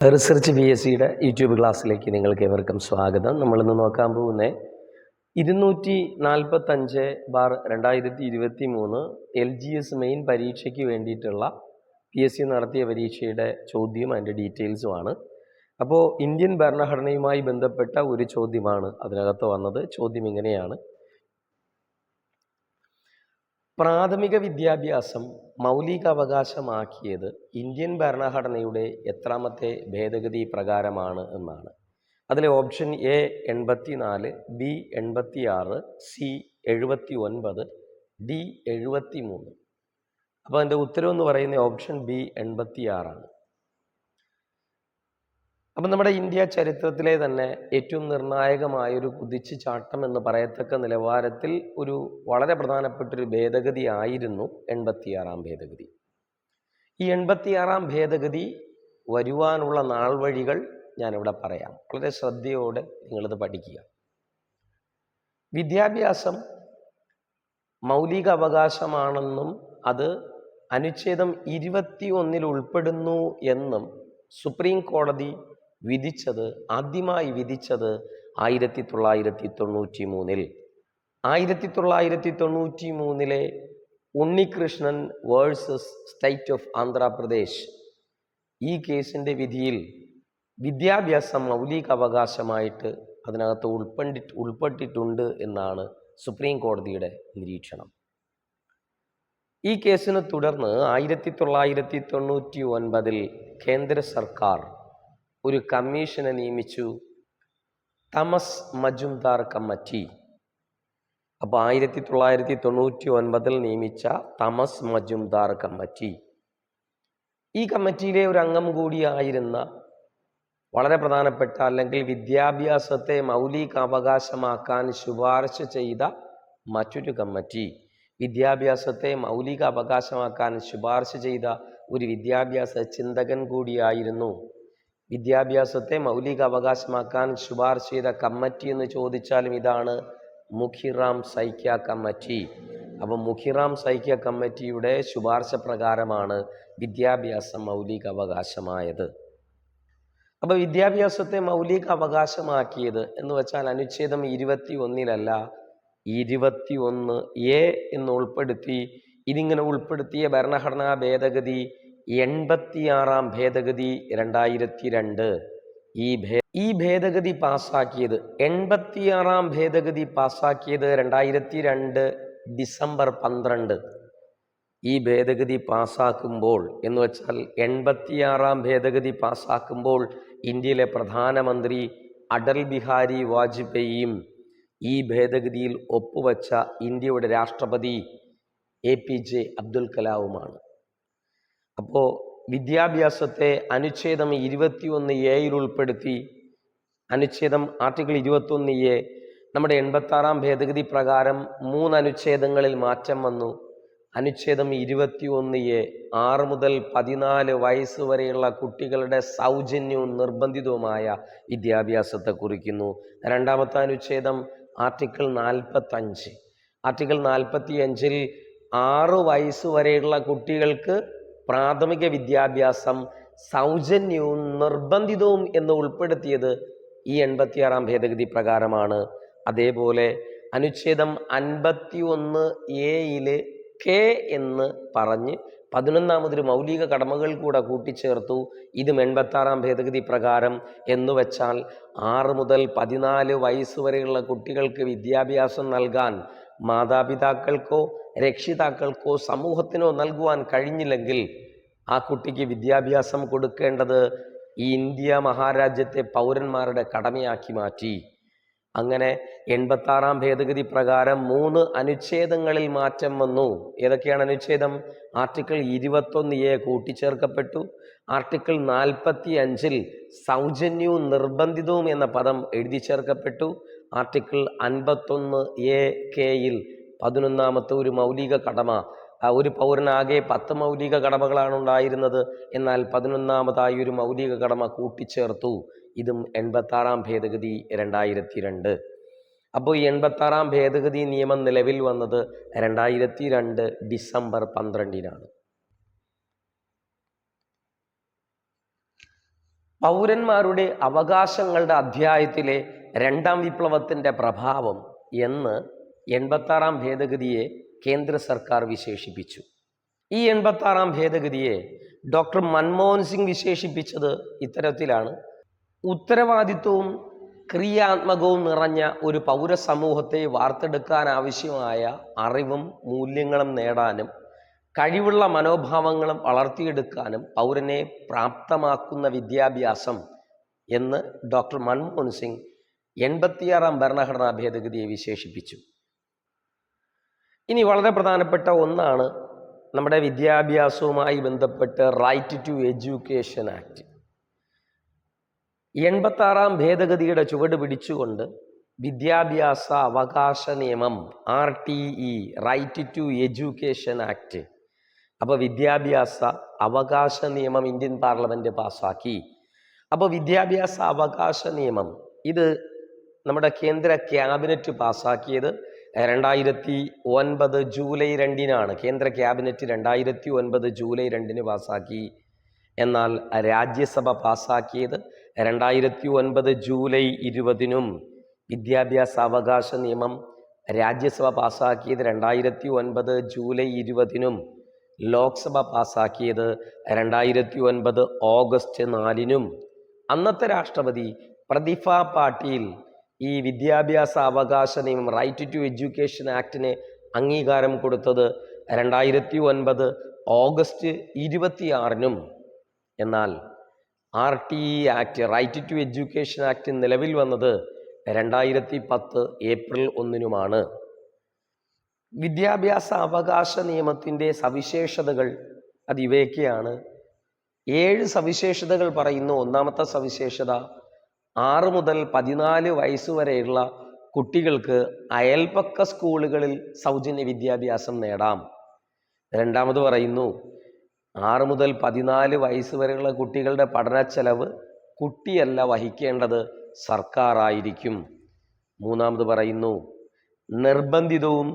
Research B S സിയുടെ YouTube ക്ലാസ്സിലേക്ക് നിങ്ങൾക്ക് ഏവർക്കും സ്വാഗതം. നമ്മളിന്ന് നോക്കാൻ പോകുന്ന ഇരുന്നൂറ്റി നാൽപ്പത്തഞ്ച് ബാർ രണ്ടായിരത്തി ഇരുപത്തി മൂന്ന് എൽ ജി എസ് മെയിൻ പരീക്ഷയ്ക്ക് വേണ്ടിയിട്ടുള്ള പി എസ് സി നടത്തിയ പരീക്ഷയുടെ ചോദ്യം അതിന്റെ ഡീറ്റെയിൽസുമാണ് അപ്പോൾ ഇന്ത്യൻ ഭരണഘടനയുമായി ബന്ധപ്പെട്ട ഒരു ചോദ്യമാണ് അതിനകത്ത് വന്നത്. ചോദ്യം ഇങ്ങനെയാണ്. പ്രാഥമിക വിദ്യാഭ്യാസം മൗലിക അവകാശമാക്കിയത് ഇന്ത്യൻ ഭരണഘടനയുടെ എത്രാമത്തെ ഭേദഗതി പ്രകാരമാണ് എന്നാണ്. അതിലെ ഓപ്ഷൻ എ എൺപത്തി നാല് ബി എൺപത്തി ആറ് സി എഴുപത്തി ഒൻപത് ഡി എഴുപത്തി മൂന്ന് അപ്പോൾ അതിന്റെ ഉത്തരവെന്ന് പറയുന്ന ഓപ്ഷൻ ബി എൺപത്തി ആറാണ് അപ്പം നമ്മുടെ ഇന്ത്യ ചരിത്രത്തിലെ തന്നെ ഏറ്റവും നിർണായകമായ ഒരു കുതിച്ചു ചാട്ടം എന്ന് പറയത്തക്ക നിലവാരത്തിൽ ഒരു വളരെ പ്രധാനപ്പെട്ട ഒരു ഭേദഗതി ആയിരുന്നു എൺപത്തിയാറാം ഭേദഗതി. ഈ എൺപത്തിയാറാം ഭേദഗതി വരുവാനുള്ള നാൾ വഴികൾ ഞാനിവിടെ പറയാം. വളരെ ശ്രദ്ധയോടെ നിങ്ങളിത് പഠിക്കുക. വിദ്യാഭ്യാസം മൗലിക അവകാശമാണെന്നും അത് അനുച്ഛേദം ഇരുപത്തി ഒന്നിൽ ഉൾപ്പെടുന്നു എന്നും സുപ്രീം കോടതി വിധിച്ചത് ആദ്യമായി വിധിച്ചത് ആയിരത്തി തൊള്ളായിരത്തി തൊണ്ണൂറ്റി മൂന്നിൽ ആയിരത്തി തൊള്ളായിരത്തി തൊണ്ണൂറ്റി മൂന്നിലെ Unnikrishnan versus state of Andhra Pradesh ഈ കേസിന്റെ വിധിയിൽ വിദ്യാഭ്യാസം മൗലിക അവകാശമായിട്ട് അതിനകത്ത് ഉൾപ്പെട്ടി ഉൾപ്പെട്ടിട്ടുണ്ട് എന്നാണ് സുപ്രീം കോടതിയുടെ നിരീക്ഷണം. ഈ കേസിനെ തുടർന്ന് ആയിരത്തി തൊള്ളായിരത്തി തൊണ്ണൂറ്റി ഒൻപതിൽ കേന്ദ്ര സർക്കാർ ഒരു കമ്മീഷനെ നിയമിച്ചു. തമസ് മജുംദാർ കമ്മിറ്റി. അപ്പോൾ ആയിരത്തി തൊള്ളായിരത്തി തൊണ്ണൂറ്റി ഒൻപതിൽ നിയമിച്ച തമസ് മജുംദാർ കമ്മിറ്റി. ഈ കമ്മിറ്റിയിലെ ഒരു അംഗം കൂടിയായിരുന്ന വളരെ പ്രധാനപ്പെട്ട അല്ലെങ്കിൽ വിദ്യാഭ്യാസത്തെ മൗലിക അവകാശമാക്കാൻ ശുപാർശ ചെയ്ത മറ്റൊരു കമ്മിറ്റി. വിദ്യാഭ്യാസത്തെ മൗലിക അവകാശമാക്കാൻ ശുപാർശ ചെയ്ത ഒരു വിദ്യാഭ്യാസ ചിന്തകൻ കൂടിയായിരുന്നു വിദ്യാഭ്യാസത്തെ മൗലിക അവകാശമാക്കാൻ ശുപാർശ ചെയ്ത കമ്മിറ്റി എന്ന് ചോദിച്ചാലും ഇതാണ് മുഖിറാം സൈക്യ കമ്മിറ്റി. അപ്പം മുഖിറാം സൈക്യ കമ്മിറ്റിയുടെ ശുപാർശ പ്രകാരമാണ് വിദ്യാഭ്യാസം മൗലിക അവകാശമായത്. അപ്പോൾ വിദ്യാഭ്യാസത്തെ മൗലിക അവകാശമാക്കിയത് എന്ന് വെച്ചാൽ അനുച്ഛേദം ഇരുപത്തി ഒന്നിലല്ല ഇരുപത്തി ഒന്ന് എ എന്ന് ഉൾപ്പെടുത്തി ഇതിങ്ങനെ ഉൾപ്പെടുത്തിയ ഭരണഘടനാ ഭേദഗതി എൺപത്തിയാറാം ഭേദഗതി രണ്ടായിരത്തി രണ്ട് ഈ ഭേ ഈ ഭേദഗതി പാസ്സാക്കിയത് എൺപത്തിയാറാം ഭേദഗതി പാസ്സാക്കിയത് രണ്ടായിരത്തി രണ്ട് ഡിസംബർ പന്ത്രണ്ട്. ഈ ഭേദഗതി പാസ്സാക്കുമ്പോൾ എന്ന് വെച്ചാൽ എൺപത്തിയാറാം ഭേദഗതി പാസ്സാക്കുമ്പോൾ ഇന്ത്യയിലെ പ്രധാനമന്ത്രി അടൽ ബിഹാരി വാജ്പേയിയും ഈ ഭേദഗതിയിൽ ഒപ്പുവച്ച ഇന്ത്യയുടെ രാഷ്ട്രപതി എ പി ജെ അബ്ദുൽ കലാമുമാണ് അപ്പോൾ വിദ്യാഭ്യാസത്തെ അനുച്ഛേദം ഇരുപത്തിയൊന്ന് എയിൽ ഉൾപ്പെടുത്തി അനുച്ഛേദം ആർട്ടിക്കിൾ ഇരുപത്തൊന്ന് എ നമ്മുടെ എൺപത്താറാം ഭേദഗതി പ്രകാരം മൂന്ന് അനുച്ഛേദങ്ങളിൽ മാറ്റം വന്നു. അനുച്ഛേദം ഇരുപത്തിയൊന്ന് എ ആറ് മുതൽ പതിനാല് വയസ്സ് വരെയുള്ള കുട്ടികളുടെ സൗജന്യവും നിർബന്ധിതവുമായ വിദ്യാഭ്യാസത്തെ കുറിക്കുന്നു. രണ്ടാമത്തെ അനുച്ഛേദം ആർട്ടിക്കിൾ നാൽപ്പത്തഞ്ച്. ആർട്ടിക്കിൾ നാൽപ്പത്തി അഞ്ചിൽ ആറ് വയസ്സ് വരെയുള്ള കുട്ടികൾക്ക് പ്രാഥമിക വിദ്യാഭ്യാസം സൗജന്യവും നിർബന്ധിതവും എന്ന് ഉൾപ്പെടുത്തിയത് ഈ എൺപത്തിയാറാം ഭേദഗതി പ്രകാരമാണ്. അതേപോലെ അനുച്ഛേദം അൻപത്തി ഒന്ന് എയിൽ കെ എന്ന് പറഞ്ഞ് പതിനൊന്നാമതൊരു മൗലിക കടമകൾ കൂടെ കൂട്ടിച്ചേർത്തു. ഇതും എൺപത്താറാം ഭേദഗതി പ്രകാരം എന്ന് വെച്ചാൽ ആറ് മുതൽ പതിനാല് വയസ്സ് വരെയുള്ള കുട്ടികൾക്ക് വിദ്യാഭ്യാസം നൽകാൻ മാതാപിതാക്കൾക്കോ രക്ഷിതാക്കൾക്കോ സമൂഹത്തിനോ നൽകുവാൻ കഴിഞ്ഞില്ലെങ്കിൽ ആ കുട്ടിക്ക് വിദ്യാഭ്യാസം കൊടുക്കേണ്ടത് ഈ ഇന്ത്യ മഹാരാജ്യത്തെ പൗരന്മാരുടെ കടമയാക്കി മാറ്റി. അങ്ങനെ എൺപത്താറാം ഭേദഗതി പ്രകാരം മൂന്ന് അനുച്ഛേദങ്ങളിൽ മാറ്റം വന്നു. ഏതൊക്കെയാണ് അനുച്ഛേദം? ആർട്ടിക്കിൾ ഇരുപത്തൊന്ന് എ കൂട്ടിച്ചേർക്കപ്പെട്ടു. ആർട്ടിക്കിൾ നാൽപ്പത്തി അഞ്ചിൽ സൗജന്യവും നിർബന്ധിതവും എന്ന പദം എഴുതി ചേർക്കപ്പെട്ടു ആർട്ടിക്കിൾ അൻപത്തൊന്ന് എ കെയിൽ പതിനൊന്നാമത്തെ ഒരു മൗലിക കടമ. ഒരു പൗരനാകെ പത്ത് മൗലിക കടമകളാണ് ഉണ്ടായിരുന്നത്. എന്നാൽ പതിനൊന്നാമതായി ഒരു മൗലിക കടമ കൂട്ടിച്ചേർത്തു. ഇതും എൺപത്താറാം ഭേദഗതി രണ്ടായിരത്തി രണ്ട് അപ്പോൾ ഈ എൺപത്താറാം ഭേദഗതി നിയമം നിലവിൽ വന്നത് രണ്ടായിരത്തി രണ്ട് ഡിസംബർ പന്ത്രണ്ടിനാണ്. പൗരന്മാരുടെ അവകാശങ്ങളുടെ അധ്യായത്തിലെ രണ്ടാം വിപ്ലവത്തിന്റെ പ്രഭാവം എന്ന് എൺപത്താറാം ഭേദഗതിയെ കേന്ദ്ര സർക്കാർ വിശേഷിപ്പിച്ചു. ഈ എൺപത്താറാം ഭേദഗതിയെ ഡോക്ടർ മൻമോഹൻ സിംഗ് വിശേഷിപ്പിച്ചത് ഇത്തരത്തിലാണ്. ഉത്തരവാദിത്വവും ക്രിയാത്മകവും നിറഞ്ഞ ഒരു പൗരസമൂഹത്തെ വാർത്തെടുക്കാൻ ആവശ്യമായ അറിവും മൂല്യങ്ങളും നേടാനും കഴിവുള്ള മനോഭാവങ്ങളും വളർത്തിയെടുക്കാനും പൗരനെ പ്രാപ്തമാക്കുന്ന വിദ്യാഭ്യാസം എന്ന് ഡോക്ടർ മൻമോഹൻ സിംഗ് എൺപത്തിയാറാം ഭരണഘടനാ ഭേദഗതിയെ വിശേഷിപ്പിച്ചു. ഇനി വളരെ പ്രധാനപ്പെട്ട ഒന്നാണ് നമ്മുടെ വിദ്യാഭ്യാസവുമായി ബന്ധപ്പെട്ട് റൈറ്റ് ടു എഡ്യൂക്കേഷൻ ആക്ട് എൺപത്താറാം ഭേദഗതിയുടെ ചുവട് പിടിച്ചുകൊണ്ട് വിദ്യാഭ്യാസ അവകാശ നിയമം R T E right to education act അപ്പോൾ വിദ്യാഭ്യാസ അവകാശ നിയമം ഇന്ത്യൻ പാർലമെന്റ് പാസ്സാക്കി. അപ്പോൾ വിദ്യാഭ്യാസ അവകാശ നിയമം ഇത് നമ്മുടെ കേന്ദ്ര ക്യാബിനറ്റ് പാസ്സാക്കിയത് രണ്ടായിരത്തി ഒൻപത് ജൂലൈ രണ്ടിനാണ്. കേന്ദ്ര ക്യാബിനറ്റ് രണ്ടായിരത്തി ഒൻപത് ജൂലൈ രണ്ടിന് പാസ്സാക്കി. എന്നാൽ രാജ്യസഭ പാസ്സാക്കിയത് രണ്ടായിരത്തി ഒൻപത് ജൂലൈ ഇരുപതിനും വിദ്യാഭ്യാസ അവകാശ നിയമം രാജ്യസഭ പാസ്സാക്കിയത് രണ്ടായിരത്തി ഒൻപത് ജൂലൈ ഇരുപതിനും ലോക്സഭ പാസ്സാക്കിയത് രണ്ടായിരത്തി ഒൻപത് ഓഗസ്റ്റ് നാലിനും. അന്നത്തെ രാഷ്ട്രപതി പ്രതിഭ പാട്ടീൽ ഈ വിദ്യാഭ്യാസ അവകാശ നിയമം റൈറ്റ് ടു എഡ്യൂക്കേഷൻ ആക്ടിന് അംഗീകാരം കൊടുത്തത് രണ്ടായിരത്തി ഒൻപത് ഓഗസ്റ്റ് ഇരുപത്തിയാറിനും. എന്നാൽ R T E act right to education act നിലവിൽ വന്നത് രണ്ടായിരത്തി പത്ത് ഏപ്രിൽ ഒന്നിനുമാണ്. വിദ്യാഭ്യാസ അവകാശ നിയമത്തിന്റെ സവിശേഷതകൾ അത് ഇവയൊക്കെയാണ്. ഏഴ് സവിശേഷതകൾ പറയുന്നു. ഒന്നാമത്തെ സവിശേഷത ആറ് മുതൽ പതിനാല് വയസ്സ് വരെയുള്ള കുട്ടികൾക്ക് അയൽപക്ക സ്കൂളുകളിൽ സൗജന്യ വിദ്യാഭ്യാസം നേടാം. രണ്ടാമത് പറയുന്നു ആറ് മുതൽ പതിനാല് വയസ്സ് വരെയുള്ള കുട്ടികളുടെ പഠന ചെലവ് കുട്ടിയല്ല വഹിക്കേണ്ടത് സർക്കാരായിരിക്കും. മൂന്നാമത് പറയുന്നു നിർബന്ധിതവും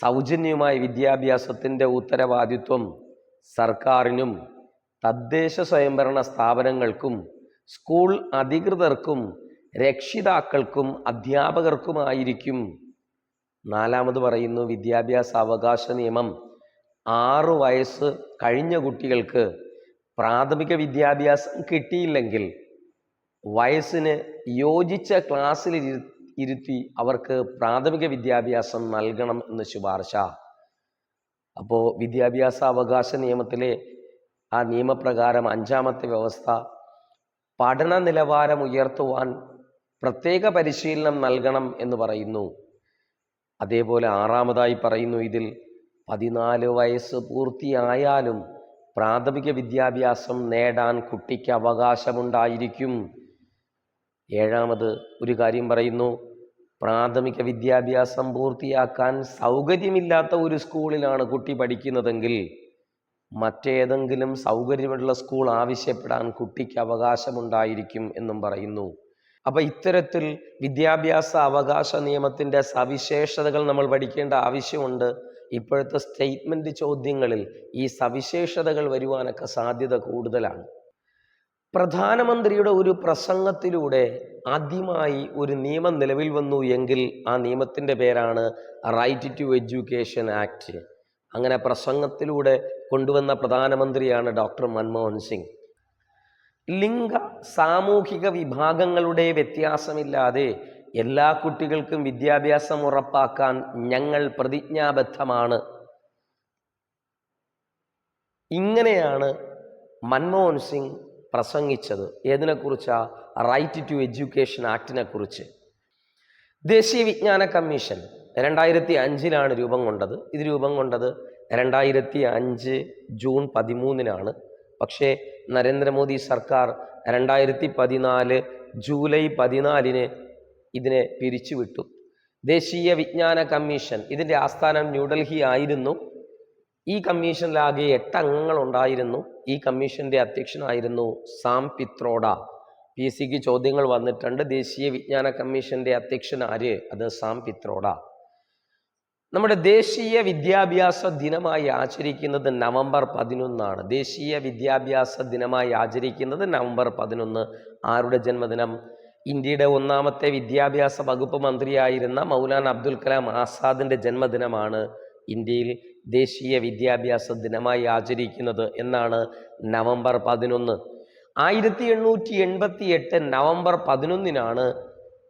സൗജന്യവുമായ വിദ്യാഭ്യാസത്തിന്റെ ഉത്തരവാദിത്വം സർക്കാരിനും തദ്ദേശ സ്വയംഭരണ സ്ഥാപനങ്ങൾക്കും സ്കൂൾ അധികൃതർക്കും രക്ഷിതാക്കൾക്കും അധ്യാപകർക്കുമായിരിക്കും. നാലാമത് പറയുന്നു വിദ്യാഭ്യാസ അവകാശ നിയമം. ആറു വയസ്സ് കഴിഞ്ഞ കുട്ടികൾക്ക് പ്രാഥമിക വിദ്യാഭ്യാസം കിട്ടിയില്ലെങ്കിൽ വയസ്സിന് യോജിച്ച ക്ലാസ്സിൽ ഇരുത്തി അവർക്ക് പ്രാഥമിക വിദ്യാഭ്യാസം നൽകണം എന്ന് ശുപാർശ. അപ്പോൾ വിദ്യാഭ്യാസ അവകാശ നിയമത്തിലെ ആ നിയമപ്രകാരം അഞ്ചാമത്തെ വ്യവസ്ഥ പഠന നിലവാരം ഉയർത്തുവാൻ പ്രത്യേക പരിശീലനം നൽകണം എന്ന് പറയുന്നു. അതേപോലെ ആറാമതായി പറയുന്നു ഇതിൽ പതിനാല് വയസ്സ് പൂർത്തിയായാലും പ്രാഥമിക വിദ്യാഭ്യാസം നേടാൻ കുട്ടിക്ക് അവകാശമുണ്ടായിരിക്കും. ഏഴാമത് ഒരു കാര്യം പറയുന്നു പ്രാഥമിക വിദ്യാഭ്യാസം പൂർത്തിയാക്കാൻ സൗകര്യമില്ലാത്ത ഒരു സ്കൂളിലാണ് കുട്ടി പഠിക്കുന്നതെങ്കിൽ മറ്റേതെങ്കിലും സൗകര്യമുള്ള സ്കൂൾ ആവശ്യപ്പെടാൻ കുട്ടിക്ക് അവകാശമുണ്ടായിരിക്കും എന്നും പറയുന്നു. അപ്പം ഇത്തരത്തിൽ വിദ്യാഭ്യാസ അവകാശ നിയമത്തിന്റെ സവിശേഷതകൾ നമ്മൾ പഠിക്കേണ്ട ആവശ്യമുണ്ട്. ഇപ്പോഴത്തെ സ്റ്റേറ്റ്മെന്റ് ചോദ്യങ്ങളിൽ ഈ സവിശേഷതകൾ വരുവാനൊക്കെ സാധ്യത കൂടുതലാണ്. പ്രധാനമന്ത്രിയുടെ ഒരു പ്രസംഗത്തിലൂടെ ആദ്യമായി ഒരു നിയമം നിലവിൽ വന്നു എങ്കിൽ ആ നിയമത്തിന്റെ പേരാണ് റൈറ്റ് ടു എഡ്യൂക്കേഷൻ ആക്ട് അങ്ങനെ പ്രസംഗത്തിലൂടെ കൊണ്ടുവന്ന പ്രധാനമന്ത്രിയാണ് ഡോക്ടർ മൻമോഹൻ സിംഗ്. ലിംഗ സാമൂഹിക വിഭാഗങ്ങളുടെ വ്യത്യാസമില്ലാതെ എല്ലാ കുട്ടികൾക്കും വിദ്യാഭ്യാസം ഉറപ്പാക്കാൻ ഞങ്ങൾ പ്രതിജ്ഞാബദ്ധമാണ്. ഇങ്ങനെയാണ് മൻമോഹൻ സിംഗ് പ്രസംഗിച്ചത്. ഏതിനെക്കുറിച്ചാ? റൈറ്റ് ടു എഡ്യൂക്കേഷൻ ആക്ടിനെ കുറിച്ച് ദേശീയ വിജ്ഞാന കമ്മീഷൻ രണ്ടായിരത്തി അഞ്ചിലാണ് രൂപം കൊണ്ടത്. ഇത് രൂപം കൊണ്ടത് രണ്ടായിരത്തി അഞ്ച് ജൂൺ പതിമൂന്നിനാണ്. പക്ഷേ നരേന്ദ്രമോദി സർക്കാർ രണ്ടായിരത്തി പതിനാല് ജൂലൈ പതിനാലിന് ഇതിനെ പിരിച്ചുവിട്ടു. ദേശീയ വിജ്ഞാന കമ്മീഷൻ ഇതിന്റെ ആസ്ഥാനം ന്യൂഡൽഹി ആയിരുന്നു ഈ കമ്മീഷനിലാകെ എട്ട് അംഗങ്ങൾ ഉണ്ടായിരുന്നു ഈ കമ്മീഷന്റെ അധ്യക്ഷനായിരുന്നു സാം പിത്രോഡ. പി സിക്ക് ചോദ്യങ്ങൾ വന്നിട്ടുണ്ട്. ദേശീയ വിജ്ഞാന കമ്മീഷന്റെ അധ്യക്ഷൻ ആര് അത് സാം പിത്രോഡ. നമ്മുടെ ദേശീയ വിദ്യാഭ്യാസ ദിനമായി ആചരിക്കുന്നത് നവംബർ പതിനൊന്നാണ്. ദേശീയ വിദ്യാഭ്യാസ ദിനമായി ആചരിക്കുന്നത് നവംബർ പതിനൊന്ന്. ആരുടെ ജന്മദിനം? ഇന്ത്യയുടെ ഒന്നാമത്തെ വിദ്യാഭ്യാസ വകുപ്പ് മന്ത്രിയായിരുന്ന മൗലാൻ അബ്ദുൽ കലാം ആസാദിന്റെ ജന്മദിനമാണ് ഇന്ത്യയിൽ ദേശീയ വിദ്യാഭ്യാസ ദിനമായി ആചരിക്കുന്നത് എന്നാണ് നവംബർ പതിനൊന്ന്. ആയിരത്തി എണ്ണൂറ്റി എൺപത്തി എട്ട് നവംബർ പതിനൊന്നിനാണ്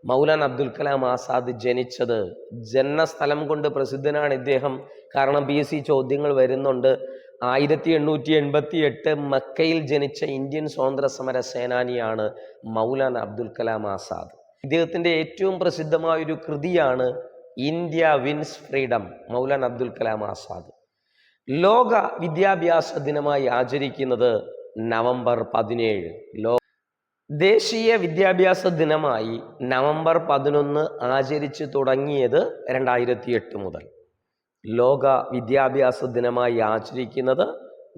മൗലാന അബ്ദുൽ കലാം ആസാദ് ജനിച്ചത് ജന്മസ്ഥലം കൊണ്ട് പ്രസിദ്ധനാണ് ഇദ്ദേഹം. കാരണം പി എസ് സി ചോദ്യങ്ങൾ വരുന്നുണ്ട്. ആയിരത്തി എണ്ണൂറ്റി എൺപത്തി എട്ട് മക്കയിൽ ജനിച്ച ഇന്ത്യൻ സ്വാതന്ത്ര്യ സമര സേനാനിയാണ് മൗലാന അബ്ദുൽ കലാം ആസാദ്. ഇദ്ദേഹത്തിന്റെ ഏറ്റവും പ്രസിദ്ധമായ ഒരു കൃതിയാണ് India wins freedom Maulana Abdul Kalam Azad. ലോക വിദ്യാഭ്യാസ ദിനമായി ആചരിക്കുന്നത് നവംബർ പതിനേഴ്. ലോ ദേശീയ വിദ്യാഭ്യാസ ദിനമായി നവംബർ പതിനൊന്ന് ആചരിച്ചു തുടങ്ങിയത് രണ്ടായിരത്തി എട്ട് മുതൽ. ലോക വിദ്യാഭ്യാസ ദിനമായി ആചരിക്കുന്നത്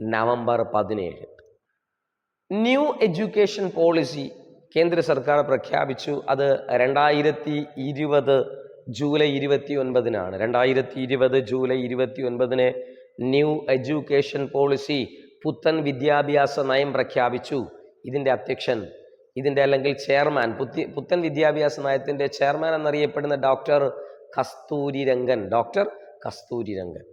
നവംബർ പതിനേഴ്. ന്യൂ എഡ്യൂക്കേഷൻ പോളിസി കേന്ദ്ര സർക്കാർ പ്രഖ്യാപിച്ചു. അത് രണ്ടായിരത്തി ഇരുപത് ജൂലൈ ഇരുപത്തി ഒൻപതിനാണ് രണ്ടായിരത്തി ഇരുപത് ജൂലൈ ഇരുപത്തി ഒൻപതിന് ന്യൂ എഡ്യൂക്കേഷൻ പോളിസി പുത്തൻ വിദ്യാഭ്യാസ നയം പ്രഖ്യാപിച്ചു. ഇതിന്റെ അധ്യക്ഷൻ ഇതിന്റെ അല്ലെങ്കിൽ ചെയർമാൻ പുത്തി പുത്തൻ വിദ്യാഭ്യാസ നയത്തിന്റെ ചെയർമാൻ എന്നറിയപ്പെടുന്ന ഡോക്ടർ കസ്തൂരി രംഗൻ ഡോക്ടർ കസ്തൂരി രംഗൻ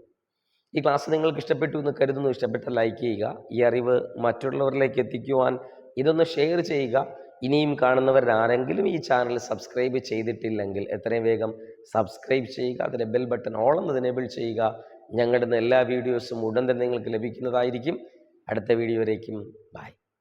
ഈ ക്ലാസ് നിങ്ങൾക്ക് ഇഷ്ടപ്പെട്ടു എന്ന് കരുതുന്നു. ഇഷ്ടപ്പെട്ട ലൈക്ക് ചെയ്യുക. ഈ അറിവ് മറ്റുള്ളവരിലേക്ക് എത്തിക്കുവാൻ ഇതൊന്ന് ഷെയർ ചെയ്യുക. ഇനിയും കാണുന്നവരാരെങ്കിലും ഈ ചാനൽ സബ്സ്ക്രൈബ് ചെയ്തിട്ടില്ലെങ്കിൽ എത്രയും വേഗം സബ്സ്ക്രൈബ് ചെയ്യുക. അതിന്റെ ബെൽ ബട്ടൺ ഓൾ എന്നത് എനേബിൾ ചെയ്യുക. ഞങ്ങളുടെ എല്ലാ വീഡിയോസും ഉടൻ തന്നെ നിങ്ങൾക്ക് ലഭിക്കുന്നതായിരിക്കും. അടുത്ത വീഡിയോയിലേക്കും. ബൈ.